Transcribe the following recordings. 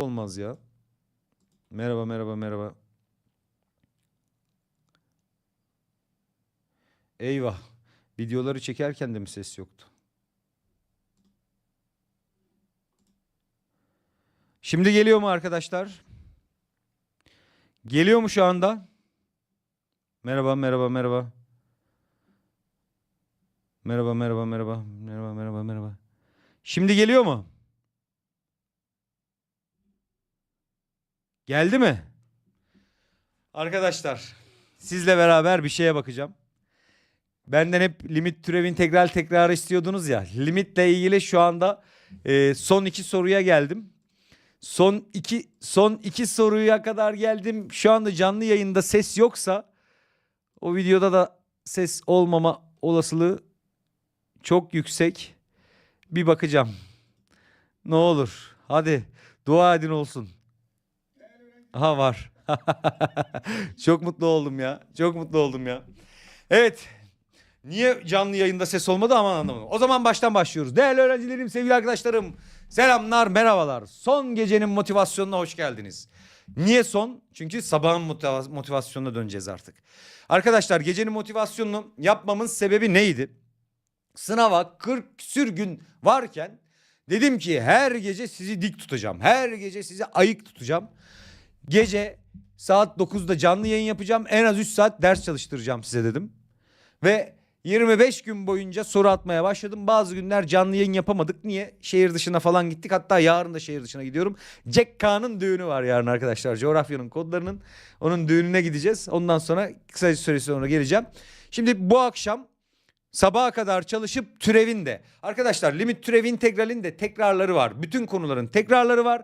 olmaz ya. Merhaba merhaba merhaba. Eyvah. Videoları çekerken de mi ses yoktu? Şimdi geliyor mu arkadaşlar? Geliyor mu şu anda? Merhaba merhaba merhaba. Merhaba merhaba merhaba. Merhaba merhaba merhaba. Şimdi geliyor mu? Geldi mi? Arkadaşlar sizle beraber bir şeye bakacağım. Benden hep limit türev integral tekrarı istiyordunuz ya. Limitle ilgili şu anda e, son iki soruya geldim. Son iki son iki soruya kadar geldim. Şu anda canlı yayında ses yoksa o videoda da ses olmama olasılığı çok yüksek. Bir bakacağım. Ne olur. Hadi dua edin olsun. Aha var. Çok mutlu oldum ya. Çok mutlu oldum ya. Evet. Niye canlı yayında ses olmadı ama anlamadım. O zaman baştan başlıyoruz. Değerli öğrencilerim, sevgili arkadaşlarım. Selamlar, merhabalar. Son gecenin motivasyonuna hoş geldiniz. Niye son? Çünkü sabahın motiva- motivasyonuna döneceğiz artık. Arkadaşlar gecenin motivasyonunu yapmamın sebebi neydi? Sınava 40 sürgün varken dedim ki her gece sizi dik tutacağım. Her gece sizi ayık tutacağım. Gece saat 9'da canlı yayın yapacağım. En az 3 saat ders çalıştıracağım size dedim. Ve 25 gün boyunca soru atmaya başladım. Bazı günler canlı yayın yapamadık. Niye? Şehir dışına falan gittik. Hatta yarın da şehir dışına gidiyorum. Jack Kaan'ın düğünü var yarın arkadaşlar. Coğrafyanın kodlarının. Onun düğününe gideceğiz. Ondan sonra kısa süre sonra geleceğim. Şimdi bu akşam Sabaha kadar çalışıp türevin de. Arkadaşlar limit türev integralin de tekrarları var. Bütün konuların tekrarları var.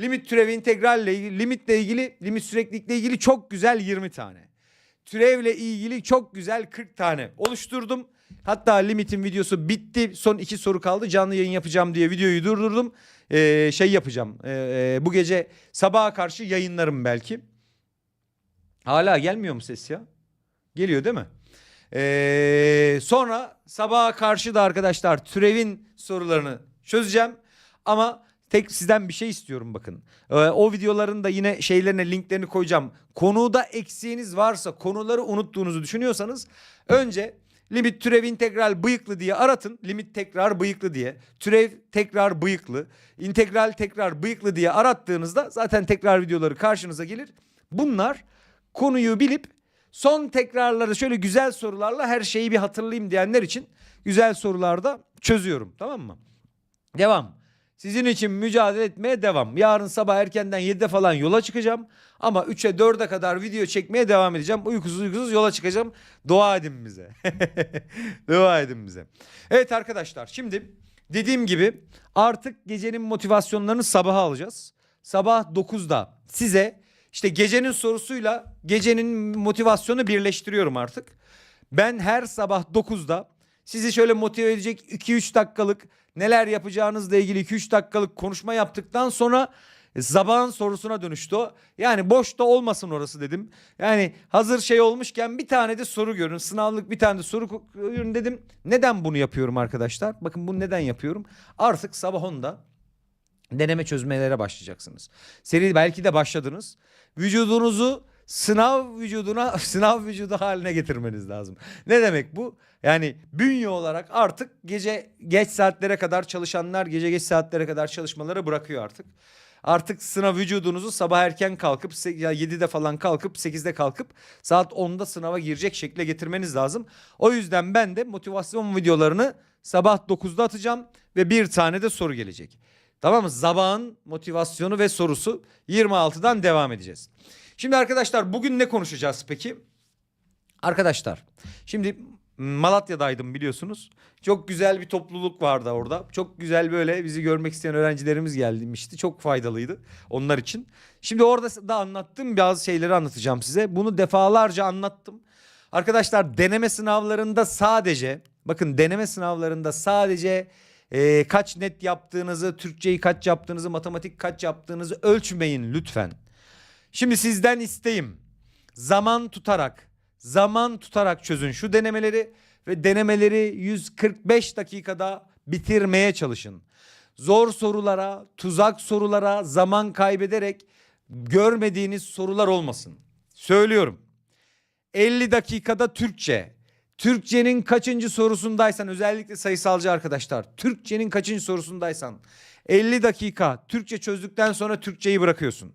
Limit türev integralle ilgili, limitle ilgili, limit süreklilikle ilgili çok güzel 20 tane. Türevle ilgili çok güzel 40 tane oluşturdum. Hatta limitin videosu bitti. Son iki soru kaldı. Canlı yayın yapacağım diye videoyu durdurdum. Ee, şey yapacağım. Ee, bu gece sabaha karşı yayınlarım belki. Hala gelmiyor mu ses ya? Geliyor değil mi? Ee, sonra sabaha karşı da arkadaşlar türevin sorularını çözeceğim. Ama tek sizden bir şey istiyorum bakın. Ee, o videoların da yine şeylerine linklerini koyacağım. Konuda eksiğiniz varsa konuları unuttuğunuzu düşünüyorsanız önce limit türev integral bıyıklı diye aratın. Limit tekrar bıyıklı diye. Türev tekrar bıyıklı. integral tekrar bıyıklı diye arattığınızda zaten tekrar videoları karşınıza gelir. Bunlar konuyu bilip Son tekrarları şöyle güzel sorularla her şeyi bir hatırlayayım diyenler için güzel sorularda çözüyorum tamam mı? Devam. Sizin için mücadele etmeye devam. Yarın sabah erkenden 7'de falan yola çıkacağım. Ama 3'e 4'e kadar video çekmeye devam edeceğim. Uykusuz uykusuz yola çıkacağım. Dua edin bize. Dua edin bize. Evet arkadaşlar şimdi dediğim gibi artık gecenin motivasyonlarını sabaha alacağız. Sabah 9'da size işte gecenin sorusuyla gecenin motivasyonu birleştiriyorum artık. Ben her sabah 9'da sizi şöyle motive edecek 2-3 dakikalık neler yapacağınızla ilgili 2-3 dakikalık konuşma yaptıktan sonra sabahın sorusuna dönüştü o. Yani boşta olmasın orası dedim. Yani hazır şey olmuşken bir tane de soru görün. Sınavlık bir tane de soru görün dedim. Neden bunu yapıyorum arkadaşlar? Bakın bunu neden yapıyorum? Artık sabah 10'da deneme çözmelere başlayacaksınız. Seri belki de başladınız. Vücudunuzu sınav vücuduna sınav vücudu haline getirmeniz lazım. Ne demek bu? Yani bünye olarak artık gece geç saatlere kadar çalışanlar gece geç saatlere kadar çalışmaları bırakıyor artık. Artık sınav vücudunuzu sabah erken kalkıp ya 7'de falan kalkıp 8'de kalkıp saat 10'da sınava girecek şekle getirmeniz lazım. O yüzden ben de motivasyon videolarını sabah 9'da atacağım ve bir tane de soru gelecek. Tamam mı? Zabağın motivasyonu ve sorusu 26'dan devam edeceğiz. Şimdi arkadaşlar bugün ne konuşacağız peki? Arkadaşlar şimdi Malatya'daydım biliyorsunuz. Çok güzel bir topluluk vardı orada. Çok güzel böyle bizi görmek isteyen öğrencilerimiz gelmişti. Çok faydalıydı onlar için. Şimdi orada da anlattığım bazı şeyleri anlatacağım size. Bunu defalarca anlattım. Arkadaşlar deneme sınavlarında sadece bakın deneme sınavlarında sadece e, kaç net yaptığınızı, Türkçeyi kaç yaptığınızı, matematik kaç yaptığınızı ölçmeyin lütfen. Şimdi sizden isteğim zaman tutarak, zaman tutarak çözün şu denemeleri ve denemeleri 145 dakikada bitirmeye çalışın. zor sorulara, tuzak sorulara zaman kaybederek görmediğiniz sorular olmasın. Söylüyorum. 50 dakikada Türkçe. Türkçenin kaçıncı sorusundaysan özellikle sayısalcı arkadaşlar. Türkçenin kaçıncı sorusundaysan 50 dakika Türkçe çözdükten sonra Türkçeyi bırakıyorsun.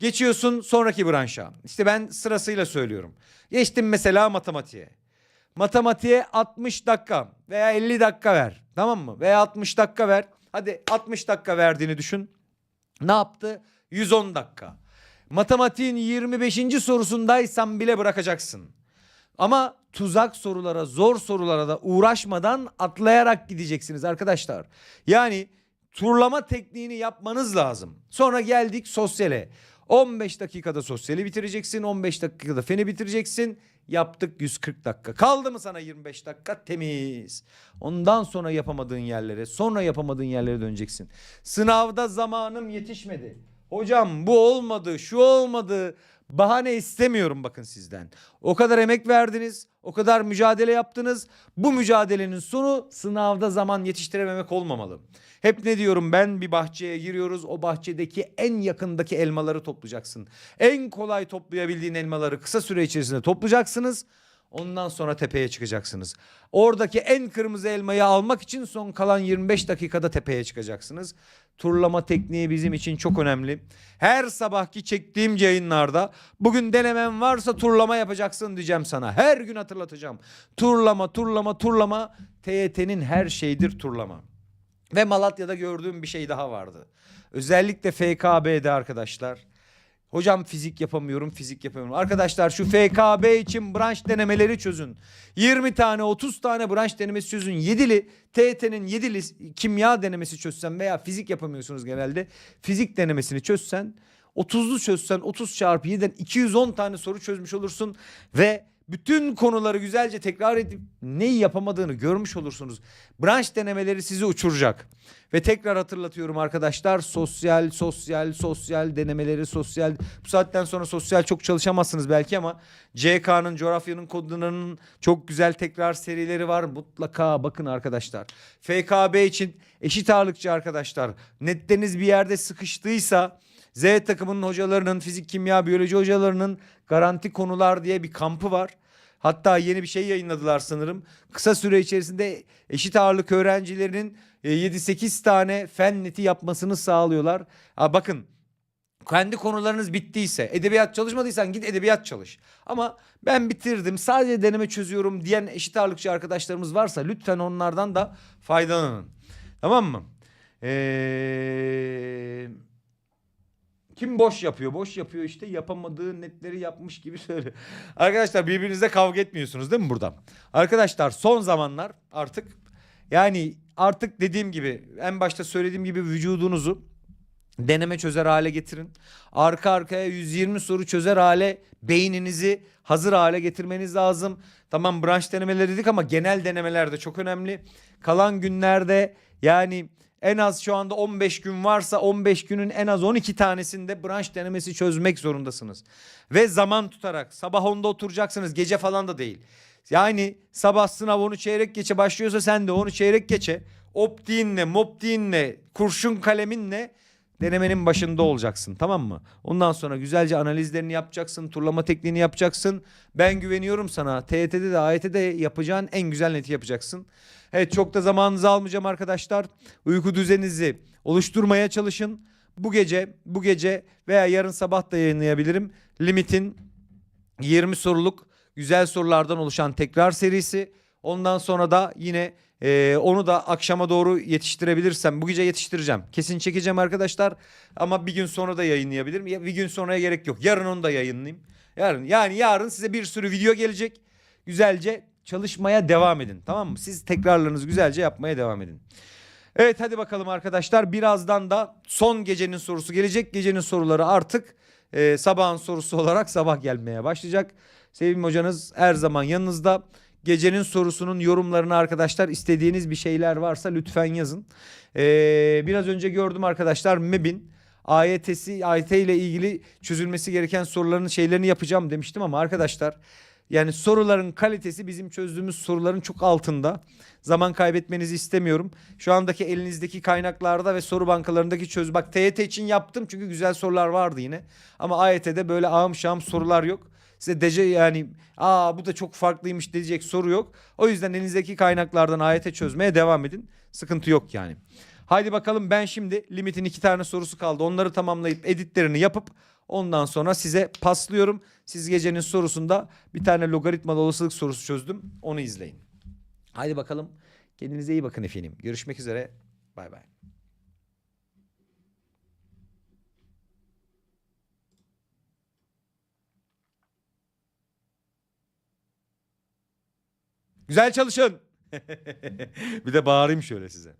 Geçiyorsun sonraki branşa. İşte ben sırasıyla söylüyorum. Geçtim mesela matematiğe. Matematiğe 60 dakika veya 50 dakika ver. Tamam mı? Veya 60 dakika ver. Hadi 60 dakika verdiğini düşün. Ne yaptı? 110 dakika. Matematiğin 25. sorusundaysan bile bırakacaksın. Ama tuzak sorulara, zor sorulara da uğraşmadan atlayarak gideceksiniz arkadaşlar. Yani turlama tekniğini yapmanız lazım. Sonra geldik sosyale. 15 dakikada sosyali bitireceksin, 15 dakikada feni bitireceksin. Yaptık 140 dakika. Kaldı mı sana 25 dakika? Temiz. Ondan sonra yapamadığın yerlere, sonra yapamadığın yerlere döneceksin. Sınavda zamanım yetişmedi. Hocam bu olmadı, şu olmadı. Bahane istemiyorum bakın sizden. O kadar emek verdiniz, o kadar mücadele yaptınız. Bu mücadelenin sonu sınavda zaman yetiştirememek olmamalı. Hep ne diyorum ben bir bahçeye giriyoruz. O bahçedeki en yakındaki elmaları toplayacaksın. En kolay toplayabildiğin elmaları kısa süre içerisinde toplayacaksınız. Ondan sonra tepeye çıkacaksınız. Oradaki en kırmızı elmayı almak için son kalan 25 dakikada tepeye çıkacaksınız. Turlama tekniği bizim için çok önemli. Her sabahki çektiğim yayınlarda bugün denemen varsa turlama yapacaksın diyeceğim sana. Her gün hatırlatacağım. Turlama, turlama, turlama. TYT'nin her şeyidir turlama. Ve Malatya'da gördüğüm bir şey daha vardı. Özellikle FKB'de arkadaşlar. Hocam fizik yapamıyorum, fizik yapamıyorum. Arkadaşlar şu FKB için branş denemeleri çözün. 20 tane, 30 tane branş denemesi çözün. Yedili, TET'nin yedili kimya denemesi çözsen veya fizik yapamıyorsunuz genelde. Fizik denemesini çözsen, 30'lu çözsen 30 çarpı 7'den 210 tane soru çözmüş olursun. Ve bütün konuları güzelce tekrar edip neyi yapamadığını görmüş olursunuz. Branş denemeleri sizi uçuracak. Ve tekrar hatırlatıyorum arkadaşlar sosyal sosyal sosyal denemeleri sosyal bu saatten sonra sosyal çok çalışamazsınız belki ama CK'nın coğrafyanın kodlarının çok güzel tekrar serileri var mutlaka bakın arkadaşlar. FKB için eşit ağırlıkçı arkadaşlar netleriniz bir yerde sıkıştıysa Z takımının hocalarının fizik kimya biyoloji hocalarının garanti konular diye bir kampı var. Hatta yeni bir şey yayınladılar sanırım. Kısa süre içerisinde eşit ağırlık öğrencilerinin e, 7-8 tane fen neti yapmasını sağlıyorlar. Ha bakın kendi konularınız bittiyse, edebiyat çalışmadıysan git edebiyat çalış. Ama ben bitirdim, sadece deneme çözüyorum diyen eşit ağırlıkçı arkadaşlarımız varsa lütfen onlardan da faydalanın. Tamam mı? Eee... Kim boş yapıyor? Boş yapıyor işte yapamadığı netleri yapmış gibi söyle. Arkadaşlar birbirinizle kavga etmiyorsunuz değil mi burada? Arkadaşlar son zamanlar artık yani artık dediğim gibi en başta söylediğim gibi vücudunuzu deneme çözer hale getirin. Arka arkaya 120 soru çözer hale beyninizi hazır hale getirmeniz lazım. Tamam branş denemeleri dedik ama genel denemeler de çok önemli. Kalan günlerde yani en az şu anda 15 gün varsa 15 günün en az 12 tanesinde branş denemesi çözmek zorundasınız. Ve zaman tutarak sabah 10'da oturacaksınız gece falan da değil. Yani sabah sınav onu çeyrek geçe başlıyorsa sen de onu çeyrek geçe optiğinle moptiğinle kurşun kaleminle denemenin başında olacaksın tamam mı? Ondan sonra güzelce analizlerini yapacaksın, turlama tekniğini yapacaksın. Ben güveniyorum sana. TYT'de de AYT'de yapacağın en güzel neti yapacaksın. Evet çok da zamanınızı almayacağım arkadaşlar. Uyku düzeninizi oluşturmaya çalışın. Bu gece, bu gece veya yarın sabah da yayınlayabilirim. Limitin 20 soruluk güzel sorulardan oluşan tekrar serisi. Ondan sonra da yine ee, onu da akşama doğru yetiştirebilirsem bu gece yetiştireceğim. Kesin çekeceğim arkadaşlar. Ama bir gün sonra da yayınlayabilirim. Ya, bir gün sonraya gerek yok. Yarın onu da yayınlayayım. Yarın yani yarın size bir sürü video gelecek. Güzelce çalışmaya devam edin. Tamam mı? Siz tekrarlarınızı güzelce yapmaya devam edin. Evet hadi bakalım arkadaşlar. Birazdan da son gecenin sorusu gelecek. Gecenin soruları artık e, sabahın sorusu olarak sabah gelmeye başlayacak. Sevim hocanız her zaman yanınızda. Gecenin sorusunun yorumlarını arkadaşlar istediğiniz bir şeyler varsa lütfen yazın. Ee, biraz önce gördüm arkadaşlar MEB'in AYT'si AYT ile ilgili çözülmesi gereken soruların şeylerini yapacağım demiştim ama arkadaşlar Yani soruların kalitesi bizim çözdüğümüz soruların çok altında. Zaman kaybetmenizi istemiyorum. Şu andaki elinizdeki kaynaklarda ve soru bankalarındaki çöz. Bak TYT için yaptım çünkü güzel sorular vardı yine. Ama AYT'de böyle ağım şam sorular yok. Size dece yani aa bu da çok farklıymış diyecek soru yok. O yüzden elinizdeki kaynaklardan AYT çözmeye devam edin. Sıkıntı yok yani. Haydi bakalım ben şimdi limitin iki tane sorusu kaldı. Onları tamamlayıp editlerini yapıp ondan sonra size paslıyorum. Siz gecenin sorusunda bir tane logaritmalı olasılık sorusu çözdüm. Onu izleyin. Haydi bakalım. Kendinize iyi bakın efendim. Görüşmek üzere. Bay bay. Güzel çalışın. bir de bağırayım şöyle size.